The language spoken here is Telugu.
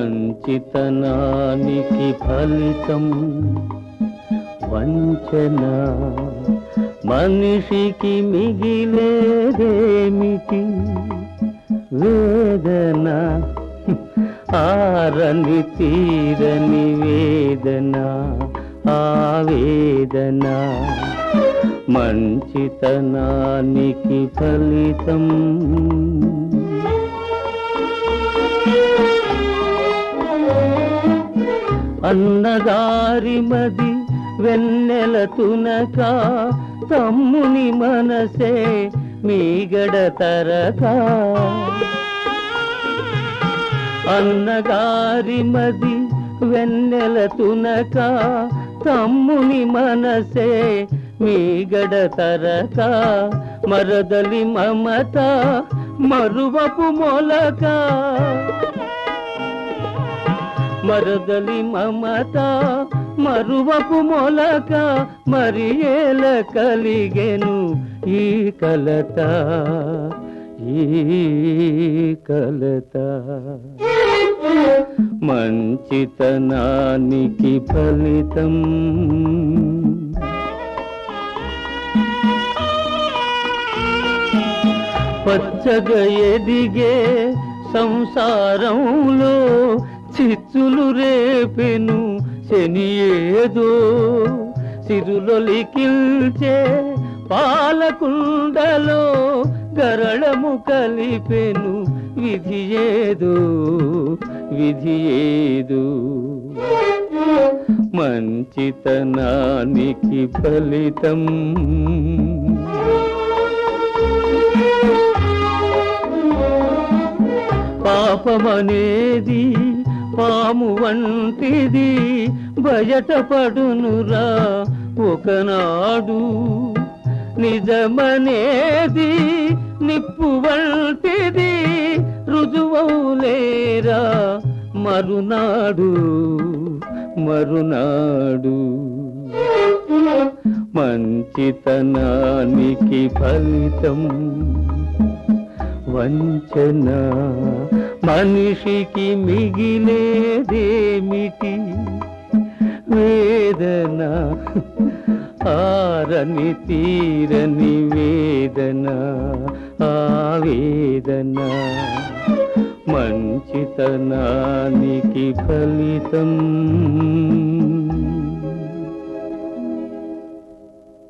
మంచితనానికి ఫలితం వంచన. మనిషికి మిగిలేదేమిటి? వేదన. ఆరని తీరని వేదన. ఆవేదన మంచితనానికి ఫలితం అన్నగారి మది వెన్నెల తునక తమ్ముని మనసే మీగడ తరక. అన్నగారి మది వెన్నెల తునక తమ్ముని మనసే మీగడ తరక. మరదలి మమత మరువపు మొలక. మరదలి మమత మరువపు మొలక మరి ఏల కలిగెను ఈ కలత ఈ కలత. మంచితనానికి ఫలితం. పచ్చగా ఎదిగే సంసారంలో చిచ్చులు రేపెను శని ఏదో సిరులొలికిల్చే పాలకుండలో గరళము కలిపెను విధి ఏదో విధి ఏదో. మంచితనానికి ఫలితం పాపమనేది పాము వంటిది బయటపడునురా ఒకనాడు. నిజమనేది నిప్పు వంటిది రుజువౌలేరా మరునాడు. మరునాడు. మంచితనానికి ఫలితం వంచనా మనిషికి మిగిలేదేమిటి? వేదన ఆరని తీరని వేదన ఆవేదన మంచితనానికి ఫలితం